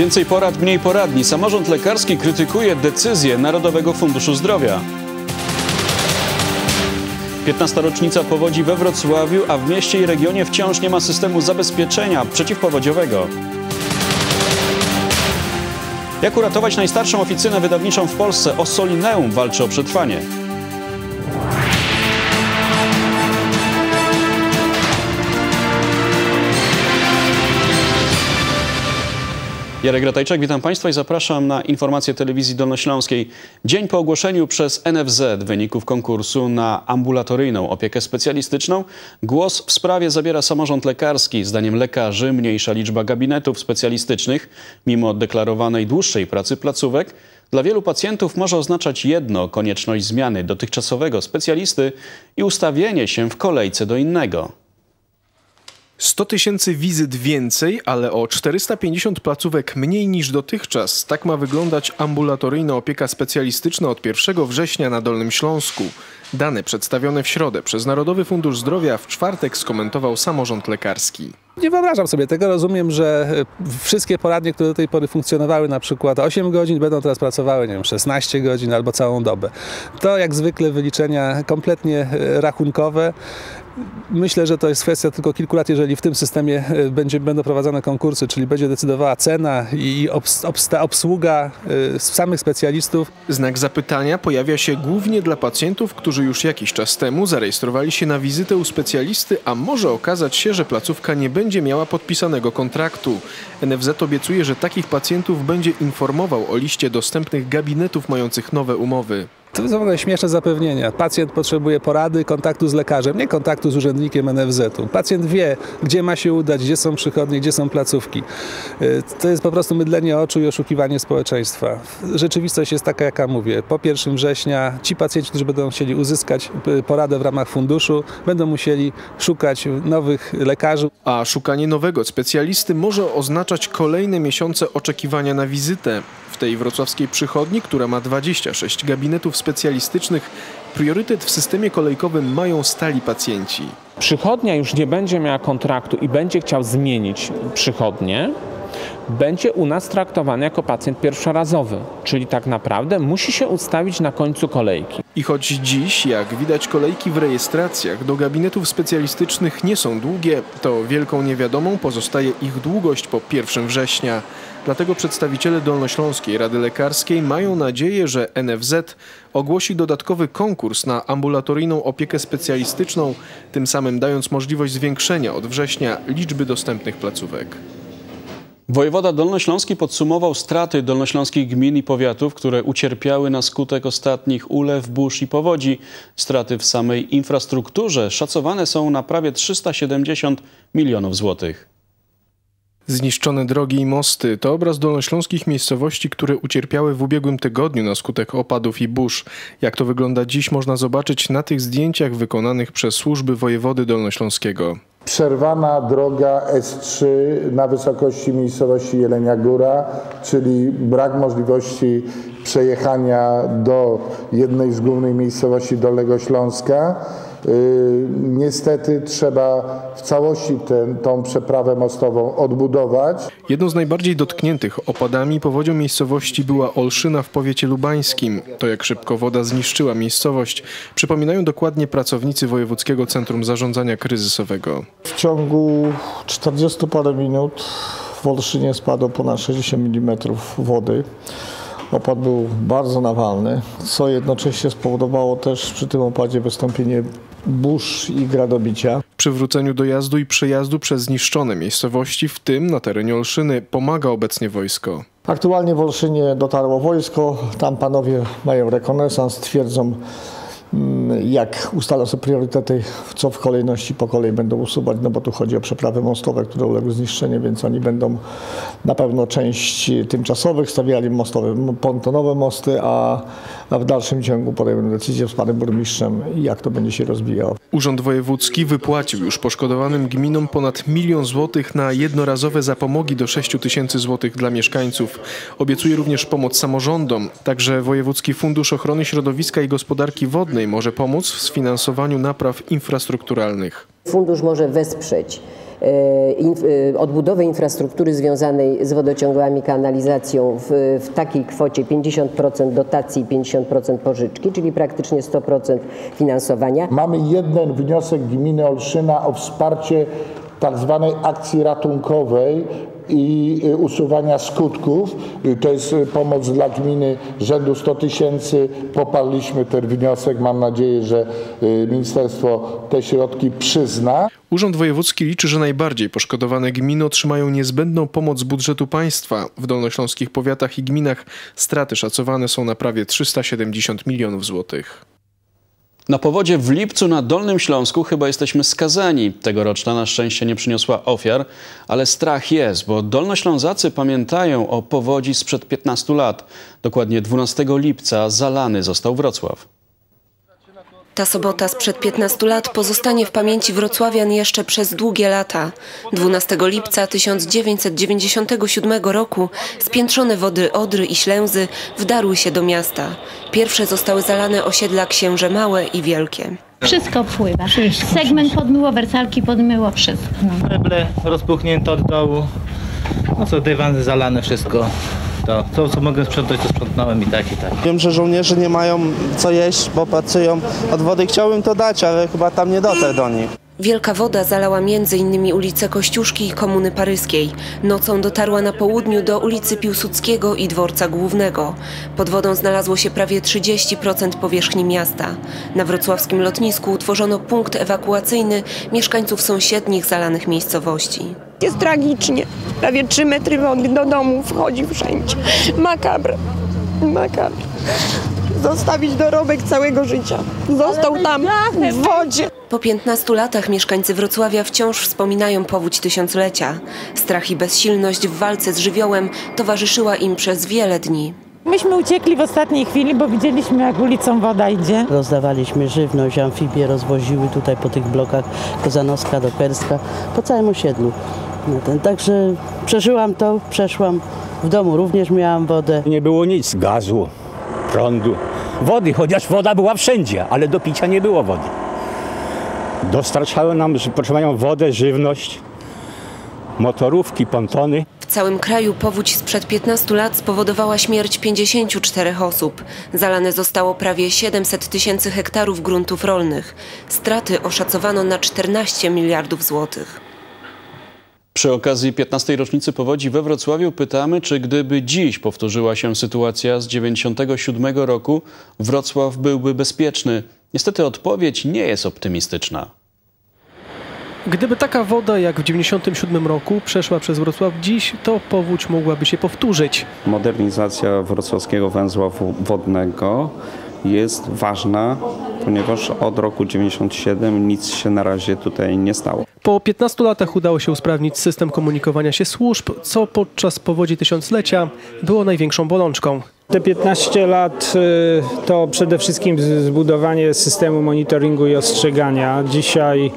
Więcej porad, mniej poradni. Samorząd lekarski krytykuje decyzję Narodowego Funduszu Zdrowia. 15. rocznica powodzi we Wrocławiu, a w mieście i regionie wciąż nie ma systemu zabezpieczenia przeciwpowodziowego. Jak uratować najstarszą oficynę wydawniczą w Polsce? Ossolineum walczy o przetrwanie. Jarek Ratajczak, witam Państwa i zapraszam na informacje telewizji dolnośląskiej. Dzień po ogłoszeniu przez NFZ wyników konkursu na ambulatoryjną opiekę specjalistyczną głos w sprawie zabiera samorząd lekarski. Zdaniem lekarzy mniejsza liczba gabinetów specjalistycznych, mimo deklarowanej dłuższej pracy placówek, dla wielu pacjentów może oznaczać jedno konieczność zmiany dotychczasowego specjalisty i ustawienie się w kolejce do innego. 100 tysięcy wizyt więcej, ale o 450 placówek mniej niż dotychczas. Tak ma wyglądać ambulatoryjna opieka specjalistyczna od 1 września na Dolnym Śląsku. Dane przedstawione w środę przez Narodowy Fundusz Zdrowia w czwartek skomentował samorząd lekarski. Nie wyobrażam sobie tego. Rozumiem, że e, wszystkie poradnie, które do tej pory funkcjonowały na przykład 8 godzin, będą teraz pracowały, nie wiem, 16 godzin albo całą dobę. To jak zwykle wyliczenia kompletnie e, rachunkowe. Myślę, że to jest kwestia tylko kilku lat, jeżeli w tym systemie e, będzie, będą prowadzone konkursy, czyli będzie decydowała cena i obs, obsługa samych specjalistów. Znak zapytania pojawia się głównie dla pacjentów, którzy już jakiś czas temu zarejestrowali się na wizytę u specjalisty, a może okazać się, że placówka nie będzie miała podpisanego kontraktu. NFZ obiecuje, że takich pacjentów będzie informował o liście dostępnych gabinetów mających nowe umowy. To są śmieszne zapewnienia. Pacjent potrzebuje porady, kontaktu z lekarzem, nie kontaktu z urzędnikiem NFZ-u. Pacjent wie, gdzie ma się udać, gdzie są przychodnie, gdzie są placówki. Y, to jest po prostu mydlenie oczu i oszukiwanie społeczeństwa. Rzeczywistość jest taka, jaka mówię. Po 1 września ci pacjenci, którzy będą chcieli uzyskać y, poradę w ramach funduszu, będą musieli szukać nowych lekarzy. A szukanie nowego specjalisty może oznaczać kolejne miesiące oczekiwania na wizytę. W tej wrocławskiej przychodni, która ma 26 gabinetów specjalistycznych, priorytet w systemie kolejkowym mają stali pacjenci. Przychodnia już nie będzie miała kontraktu i będzie chciał zmienić przychodnię, będzie u nas traktowany jako pacjent pierwszorazowy, czyli tak naprawdę musi się ustawić na końcu kolejki. I choć dziś, jak widać, kolejki w rejestracjach do gabinetów specjalistycznych nie są długie, to wielką niewiadomą pozostaje ich długość po 1 września. Dlatego przedstawiciele Dolnośląskiej Rady Lekarskiej mają nadzieję, że NFZ ogłosi dodatkowy konkurs na ambulatoryjną opiekę specjalistyczną, tym samym dając możliwość zwiększenia od września liczby dostępnych placówek. Wojewoda Dolnośląski podsumował straty dolnośląskich gmin i powiatów, które ucierpiały na skutek ostatnich ulew, burz i powodzi. Straty w samej infrastrukturze szacowane są na prawie 370 milionów złotych. Zniszczone drogi i mosty to obraz dolnośląskich miejscowości, które ucierpiały w ubiegłym tygodniu na skutek opadów i burz. Jak to wygląda dziś można zobaczyć na tych zdjęciach wykonanych przez służby wojewody dolnośląskiego. Przerwana droga S3 na wysokości miejscowości Jelenia Góra, czyli brak możliwości przejechania do jednej z głównych miejscowości Dolnego Śląska. Y, niestety trzeba w całości ten, tą przeprawę mostową odbudować. Jedną z najbardziej dotkniętych opadami powodzią miejscowości była Olszyna w powiecie lubańskim. To jak szybko woda zniszczyła miejscowość, przypominają dokładnie pracownicy Wojewódzkiego Centrum Zarządzania Kryzysowego. W ciągu 40 parę minut w Olszynie spadło ponad 60 mm wody. Opad był bardzo nawalny, co jednocześnie spowodowało też przy tym opadzie wystąpienie burz i gradobicia. Przy wróceniu dojazdu i przejazdu przez zniszczone miejscowości, w tym na terenie Olszyny, pomaga obecnie wojsko. Aktualnie w Olszynie dotarło wojsko, tam panowie mają rekonesans, twierdzą jak ustalą sobie priorytety, co w kolejności po kolei będą usuwać, no bo tu chodzi o przeprawy mostowe, które uległy zniszczeniu, więc oni będą na pewno część tymczasowych stawiali mostowe, pontonowe mosty, a, a w dalszym ciągu podejmą decyzję z panem burmistrzem, jak to będzie się rozwijało. Urząd Wojewódzki wypłacił już poszkodowanym gminom ponad milion złotych na jednorazowe zapomogi do 6 tysięcy złotych dla mieszkańców. Obiecuje również pomoc samorządom. Także Wojewódzki Fundusz Ochrony Środowiska i Gospodarki Wodnej może pomóc w sfinansowaniu napraw infrastrukturalnych. Fundusz może wesprzeć e, e, odbudowę infrastruktury związanej z wodociągami, kanalizacją w, w takiej kwocie 50% dotacji, 50% pożyczki, czyli praktycznie 100% finansowania. Mamy jeden wniosek gminy Olszyna o wsparcie tak zwanej akcji ratunkowej i usuwania skutków. To jest y, pomoc dla gminy rzędu 100 tysięcy. Poparliśmy ten wniosek. Mam nadzieję, że y, ministerstwo te środki przyzna. Urząd Wojewódzki liczy, że najbardziej poszkodowane gminy otrzymają niezbędną pomoc z budżetu państwa. W dolnośląskich powiatach i gminach straty szacowane są na prawie 370 milionów złotych. Na powodzie w lipcu na Dolnym Śląsku chyba jesteśmy skazani. Tegoroczna na szczęście nie przyniosła ofiar, ale strach jest, bo Dolnoślązacy pamiętają o powodzi sprzed 15 lat. Dokładnie 12 lipca zalany został Wrocław. Ta sobota sprzed 15 lat pozostanie w pamięci wrocławian jeszcze przez długie lata. 12 lipca 1997 roku spiętrzone wody Odry i Ślęzy wdarły się do miasta. Pierwsze zostały zalane osiedla Księże Małe i Wielkie. Wszystko pływa. Segment podmyło, wersalki podmyło, wszystko. Meble rozpuchnięte od dołu. No co, dywany zalane, wszystko. To, co, co mogę sprzątać, to sprzątnąłem i tak, i tak. Wiem, że żołnierze nie mają co jeść, bo pracują od wody. Chciałbym to dać, ale chyba tam nie dotrę do nich. Wielka woda zalała m.in. ulicę Kościuszki i Komuny Paryskiej. Nocą dotarła na południu do ulicy Piłsudskiego i Dworca Głównego. Pod wodą znalazło się prawie 30% powierzchni miasta. Na wrocławskim lotnisku utworzono punkt ewakuacyjny mieszkańców sąsiednich zalanych miejscowości. Jest tragicznie. Prawie 3 metry wody do domu wchodzi wszędzie. Makabr. Makabr. Zostawić dorobek całego życia. Został tam w wodzie. Po 15 latach mieszkańcy Wrocławia wciąż wspominają powódź tysiąclecia. Strach i bezsilność w walce z żywiołem towarzyszyła im przez wiele dni. Myśmy uciekli w ostatniej chwili, bo widzieliśmy jak ulicą woda idzie. Rozdawaliśmy żywność, amfibie rozwoziły tutaj po tych blokach Kozanowska do Perska, po całym osiedlu. No ten, także przeżyłam to, przeszłam. W domu również miałam wodę. Nie było nic, gazu, prądu, wody, chociaż woda była wszędzie, ale do picia nie było wody. Dostarczały nam, że mają wodę, żywność, motorówki, pontony. W całym kraju powódź sprzed 15 lat spowodowała śmierć 54 osób. Zalane zostało prawie 700 tysięcy hektarów gruntów rolnych. Straty oszacowano na 14 miliardów złotych. Przy okazji 15. rocznicy powodzi we Wrocławiu pytamy, czy gdyby dziś powtórzyła się sytuacja z 97 roku, Wrocław byłby bezpieczny. Niestety odpowiedź nie jest optymistyczna. Gdyby taka woda jak w 97 roku przeszła przez Wrocław dziś, to powódź mogłaby się powtórzyć. Modernizacja wrocławskiego węzła wodnego jest ważna, ponieważ od roku 97 nic się na razie tutaj nie stało. Po 15 latach udało się usprawnić system komunikowania się służb, co podczas powodzi tysiąclecia było największą bolączką. Te 15 lat y, to przede wszystkim zbudowanie systemu monitoringu i ostrzegania. Dzisiaj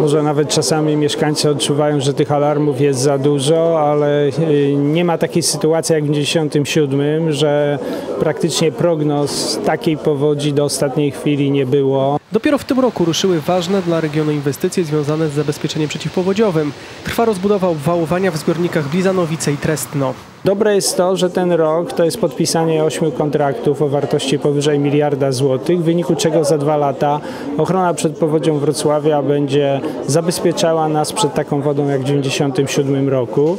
może nawet czasami mieszkańcy odczuwają, że tych alarmów jest za dużo, ale y, nie ma takiej sytuacji jak w 97, że praktycznie prognoz takiej powodzi do ostatniej chwili nie było. Dopiero w tym roku ruszyły ważne dla regionu inwestycje związane z zabezpieczeniem przeciwpowodziowym. Trwa rozbudowa obwałowania w zbiornikach Blizanowice i Trestno. Dobre jest to, że ten rok to jest podpisanie ośmiu kontraktów o wartości powyżej miliarda złotych, w wyniku czego za dwa lata ochrona przed powodzią Wrocławia będzie zabezpieczała nas przed taką wodą jak w 1997 roku.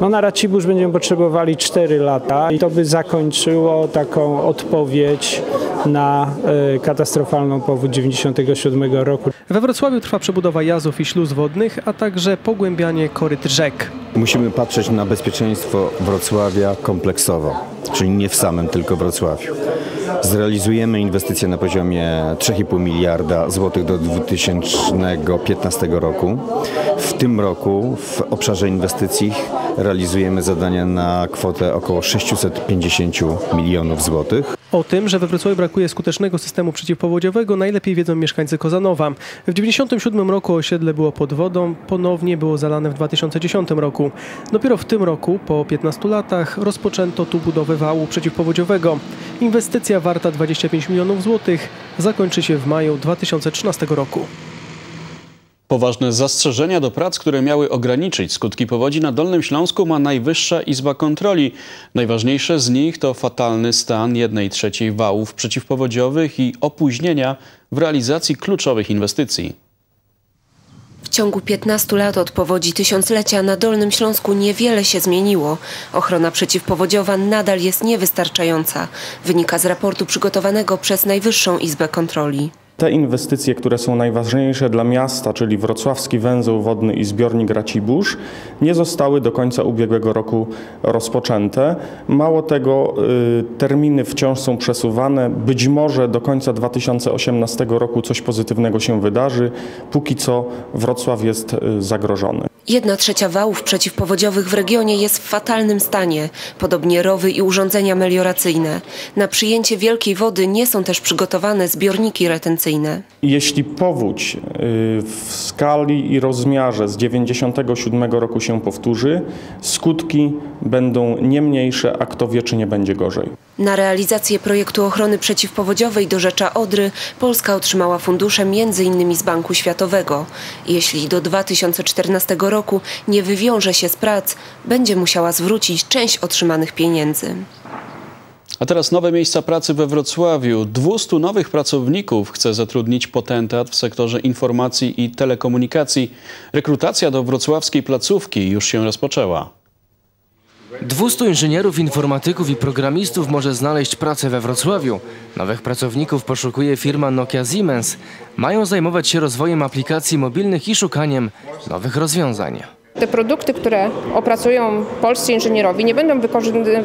No na Racibórz będziemy potrzebowali 4 lata i to by zakończyło taką odpowiedź na y, katastrofalną powódź 1997 roku. We Wrocławiu trwa przebudowa jazów i śluz wodnych, a także pogłębianie koryt rzek. Musimy patrzeć na bezpieczeństwo Wrocławia kompleksowo, czyli nie w samym tylko Wrocławiu. Zrealizujemy inwestycje na poziomie 3,5 miliarda złotych do 2015 roku. W tym roku w obszarze inwestycji realizujemy zadania na kwotę około 650 milionów złotych. O tym, że we Wrocławiu brakuje skutecznego systemu przeciwpowodziowego najlepiej wiedzą mieszkańcy Kozanowa. W 1997 roku osiedle było pod wodą, ponownie było zalane w 2010 roku. Dopiero w tym roku, po 15 latach, rozpoczęto tu budowę wału przeciwpowodziowego. Inwestycja warta 25 milionów złotych zakończy się w maju 2013 roku. Poważne zastrzeżenia do prac, które miały ograniczyć skutki powodzi na Dolnym Śląsku ma Najwyższa Izba Kontroli. Najważniejsze z nich to fatalny stan jednej trzeciej wałów przeciwpowodziowych i opóźnienia w realizacji kluczowych inwestycji. W ciągu 15 lat od powodzi tysiąclecia na Dolnym Śląsku niewiele się zmieniło. Ochrona przeciwpowodziowa nadal jest niewystarczająca, wynika z raportu przygotowanego przez Najwyższą Izbę Kontroli. Te inwestycje, które są najważniejsze dla miasta, czyli wrocławski węzeł wodny i zbiornik Racibórz, nie zostały do końca ubiegłego roku rozpoczęte. Mało tego, y, terminy wciąż są przesuwane. Być może do końca 2018 roku coś pozytywnego się wydarzy. Póki co Wrocław jest y, zagrożony. Jedna trzecia wałów przeciwpowodziowych w regionie jest w fatalnym stanie, podobnie rowy i urządzenia melioracyjne. Na przyjęcie wielkiej wody nie są też przygotowane zbiorniki retencyjne. Jeśli powódź y, w skali i rozmiarze z 97 roku się powtórzy, skutki będą nie mniejsze, a kto wie, czy nie będzie gorzej. Na realizację projektu ochrony przeciwpowodziowej do Rzecza Odry Polska otrzymała fundusze m.in. z Banku Światowego. Jeśli do 2014 roku nie wywiąże się z prac, będzie musiała zwrócić część otrzymanych pieniędzy. A teraz nowe miejsca pracy we Wrocławiu. 200 nowych pracowników chce zatrudnić potentat w sektorze informacji i telekomunikacji. Rekrutacja do wrocławskiej placówki już się rozpoczęła. 200 inżynierów, informatyków i programistów może znaleźć pracę we Wrocławiu. Nowych pracowników poszukuje firma Nokia Siemens. Mają zajmować się rozwojem aplikacji mobilnych i szukaniem nowych rozwiązań. Te produkty, które opracują polscy inżynierowie, nie będą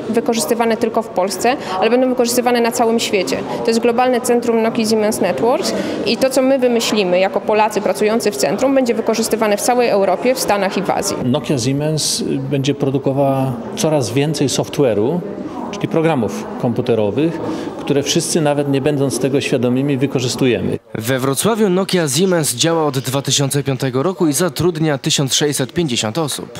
wykorzystywane tylko w Polsce, ale będą wykorzystywane na całym świecie. To jest globalne centrum Nokia Siemens Networks i to, co my wymyślimy jako Polacy pracujący w centrum, będzie wykorzystywane w całej Europie, w Stanach i w Azji. Nokia Siemens będzie produkowała coraz więcej software'u, czyli programów komputerowych, które wszyscy, nawet nie będąc tego świadomymi, wykorzystujemy. We Wrocławiu Nokia Siemens działa od 2005 roku i zatrudnia 1650 osób.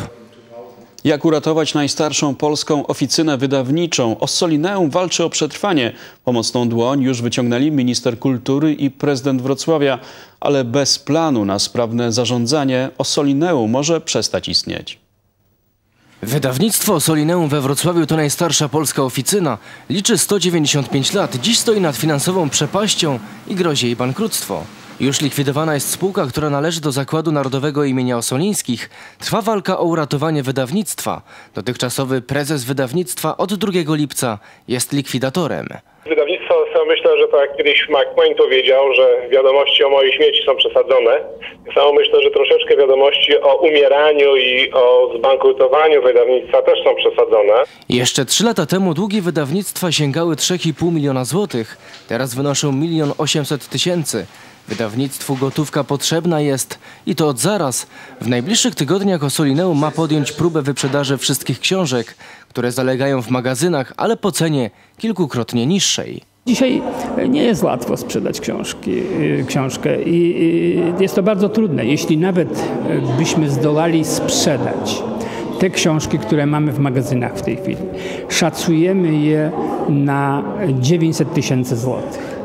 Jak uratować najstarszą polską oficynę wydawniczą? Ossolineum walczy o przetrwanie. Pomocną dłoń już wyciągnęli minister kultury i prezydent Wrocławia, ale bez planu na sprawne zarządzanie Ossolineum może przestać istnieć. Wydawnictwo Solineum we Wrocławiu to najstarsza polska oficyna. Liczy 195 lat. Dziś stoi nad finansową przepaścią i grozi jej bankructwo. Już likwidowana jest spółka, która należy do Zakładu Narodowego imienia Osolińskich. Trwa walka o uratowanie wydawnictwa. Dotychczasowy prezes wydawnictwa od 2 lipca jest likwidatorem. Wydawnictwo myślę, że tak jak kiedyś Twain powiedział, że wiadomości o mojej śmierci są przesadzone. Tak samo myślę, że troszeczkę wiadomości o umieraniu i o zbankrutowaniu wydawnictwa też są przesadzone. Jeszcze trzy lata temu długi wydawnictwa sięgały 3,5 miliona złotych. Teraz wynoszą milion 800 tysięcy. Wydawnictwu gotówka potrzebna jest i to od zaraz. W najbliższych tygodniach Osolineum ma podjąć próbę wyprzedaży wszystkich książek, które zalegają w magazynach, ale po cenie kilkukrotnie niższej. Dzisiaj nie jest łatwo sprzedać książki, y, książkę i jest to bardzo trudne. Jeśli nawet y, byśmy zdołali sprzedać te książki, które mamy w magazynach w tej chwili, szacujemy je na 900 tysięcy złotych.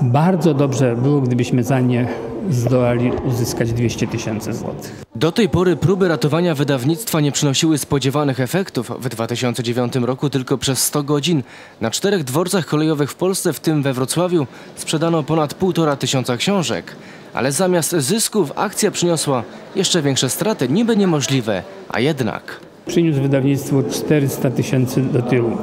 Bardzo dobrze było, gdybyśmy za nie zdołali uzyskać 200 tysięcy złotych. Do tej pory próby ratowania wydawnictwa nie przynosiły spodziewanych efektów. W 2009 roku tylko przez 100 godzin na czterech dworcach kolejowych w Polsce, w tym we Wrocławiu, sprzedano ponad półtora tysiąca książek. Ale zamiast zysków akcja przyniosła jeszcze większe straty, niby niemożliwe, a jednak. Przyniósł wydawnictwu 400 tysięcy do tyłu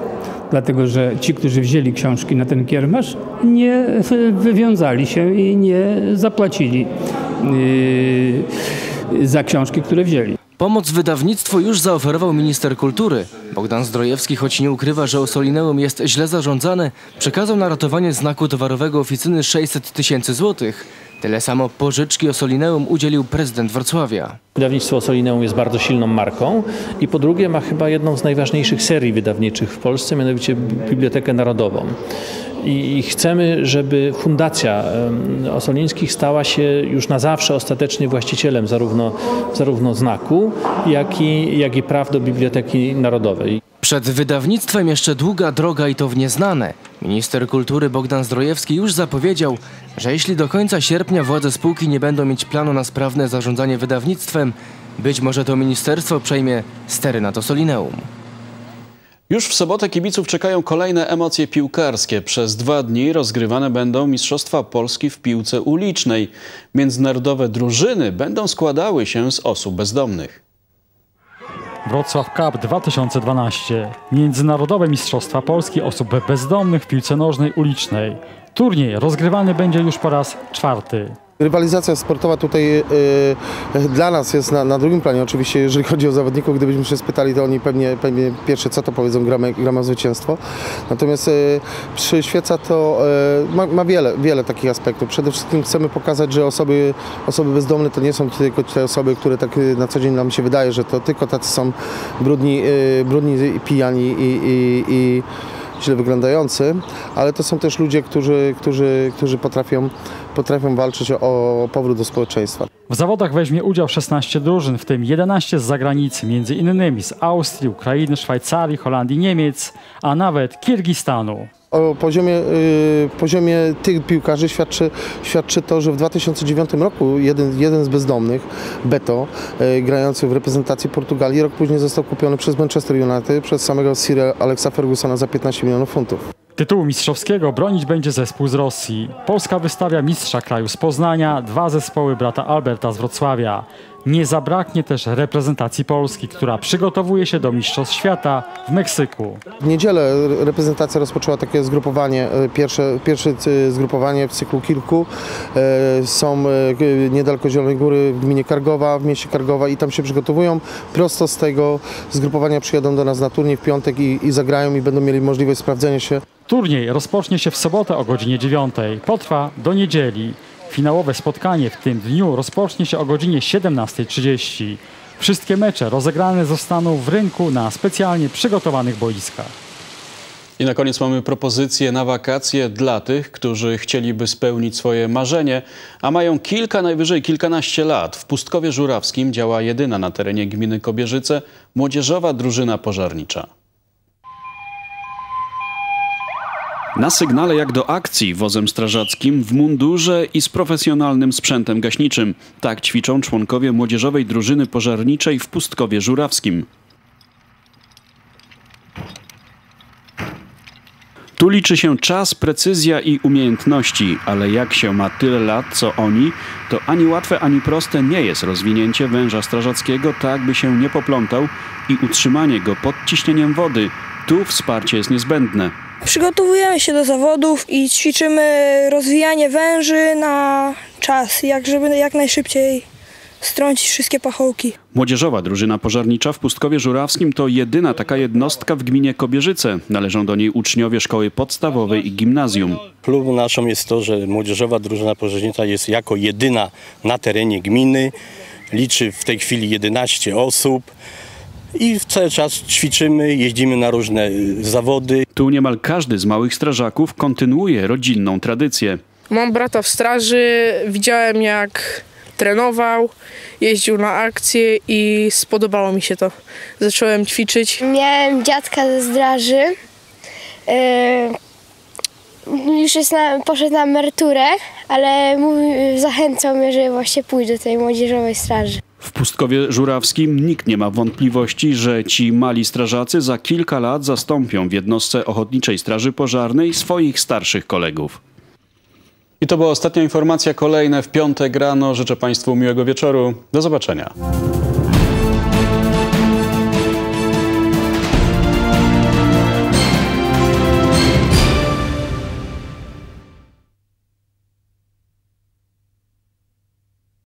dlatego że ci, którzy wzięli książki na ten kiermasz, nie wywiązali się i nie zapłacili yy, za książki, które wzięli. Pomoc wydawnictwu już zaoferował minister kultury. Bogdan Zdrojewski, choć nie ukrywa, że Osolineum jest źle zarządzane, przekazał na ratowanie znaku towarowego oficyny 600 tysięcy złotych. Tyle samo pożyczki Osolineum udzielił prezydent Wrocławia. Wydawnictwo Osolineum jest bardzo silną marką i po drugie ma chyba jedną z najważniejszych serii wydawniczych w Polsce, mianowicie Bibliotekę Narodową. I chcemy, żeby Fundacja Osolińskich stała się już na zawsze ostatecznie właścicielem zarówno, zarówno znaku, jak i, jak i praw do Biblioteki Narodowej. Przed wydawnictwem jeszcze długa droga i to w nieznane. Minister kultury Bogdan Zdrojewski już zapowiedział, że jeśli do końca sierpnia władze spółki nie będą mieć planu na sprawne zarządzanie wydawnictwem, być może to ministerstwo przejmie stery nad Osolineum. Już w sobotę kibiców czekają kolejne emocje piłkarskie. Przez dwa dni rozgrywane będą Mistrzostwa Polski w piłce ulicznej. Międzynarodowe drużyny będą składały się z osób bezdomnych. Wrocław Cup 2012. Międzynarodowe Mistrzostwa Polski osób bezdomnych w piłce nożnej ulicznej. Turniej rozgrywany będzie już po raz czwarty. Rywalizacja sportowa tutaj y, dla nas jest na, na, drugim planie. Oczywiście, jeżeli chodzi o zawodników, gdybyśmy się spytali, to oni pewnie, pewnie pierwsze co to powiedzą, gramy, gramy zwycięstwo. Natomiast y, przyświeca to, y, ma, ma, wiele, wiele takich aspektów. Przede wszystkim chcemy pokazać, że osoby, osoby bezdomne to nie są tylko te osoby, które tak na co dzień nam się wydaje, że to tylko tacy są brudni, brudni pijani i, i, i źle wyglądający, ale to są też ludzie, którzy, którzy, którzy potrafią, potrafią walczyć o powrót do społeczeństwa. W zawodach weźmie udział 16 drużyn, w tym 11 z zagranicy, między innymi z Austrii, Ukrainy, Szwajcarii, Holandii, Niemiec, a nawet Kirgistanu. O poziomie, y, poziomie tych piłkarzy świadczy, świadczy to, że w 2009 roku jeden, jeden z bezdomnych, Beto, y, grający w reprezentacji Portugalii, rok później został kupiony przez Manchester United, przez samego Sir Alexa Fergusona za 15 milionów funtów. Tytułu mistrzowskiego bronić będzie zespół z Rosji. Polska wystawia mistrza kraju z Poznania, dwa zespoły brata Alberta z Wrocławia. Nie zabraknie też reprezentacji Polski, która przygotowuje się do Mistrzostw Świata w Meksyku. W niedzielę reprezentacja rozpoczęła takie zgrupowanie, e, pierwsze, pierwsze e, zgrupowanie w cyklu kilku. E, są niedaleko Zielonej Góry w gminie Kargowa, w mieście Kargowa i tam się przygotowują. Prosto z tego zgrupowania przyjadą do nas na turniej w piątek i, i zagrają i będą mieli możliwość sprawdzenia się. Turniej rozpocznie się w sobotę o godzinie 9. Potrwa do niedzieli. Finałowe spotkanie w tym dniu rozpocznie się o godzinie 17.30. Wszystkie mecze rozegrane zostaną w rynku na specjalnie przygotowanych boiskach. I na koniec mamy propozycję na wakacje dla tych, którzy chcieliby spełnić swoje marzenie, a mają kilka, najwyżej kilkanaście lat. W Pustkowie Żurawskim działa jedyna na terenie gminy Kobierzyce młodzieżowa drużyna pożarnicza. Na sygnale jak do akcji wozem strażackim, w mundurze i z profesjonalnym sprzętem gaśniczym. Tak ćwiczą członkowie młodzieżowej drużyny pożarniczej w Pustkowie Żurawskim. Tu liczy się czas, precyzja i umiejętności, ale jak się ma tyle lat co oni, to ani łatwe, ani proste nie jest rozwinięcie węża strażackiego tak, by się nie poplątał i utrzymanie go pod ciśnieniem wody. Tu wsparcie jest niezbędne. Przygotowujemy się do zawodów i ćwiczymy rozwijanie węży na czas, jak żeby jak najszybciej strącić wszystkie pachołki. Młodzieżowa drużyna pożarnicza w Pustkowie Żurawskim to jedyna taka jednostka w gminie Kobierzyce. Należą do niej uczniowie szkoły podstawowej i gimnazjum. Klubą naszą jest to, że młodzieżowa drużyna pożarnicza jest jako jedyna na terenie gminy. Liczy w tej chwili 11 osób i cały czas ćwiczymy, jeździmy na różne y, zawody. Tu niemal każdy z małych strażaków kontynuuje rodzinną tradycję. Mam brata w straży, widziałem jak trenował, jeździł na akcje i spodobało mi się to. Zacząłem ćwiczyć. Miałem dziadka ze straży. Yy, już jest na, poszedł na emeryturę, ale mówił, zachęcał mnie, że właśnie pójdę do tej młodzieżowej straży. W Pustkowie Żurawskim nikt nie ma wątpliwości, że ci mali strażacy za kilka lat zastąpią w jednostce Ochotniczej Straży Pożarnej swoich starszych kolegów. I to była ostatnia informacja, kolejne w piątek rano. Życzę Państwu miłego wieczoru. Do zobaczenia.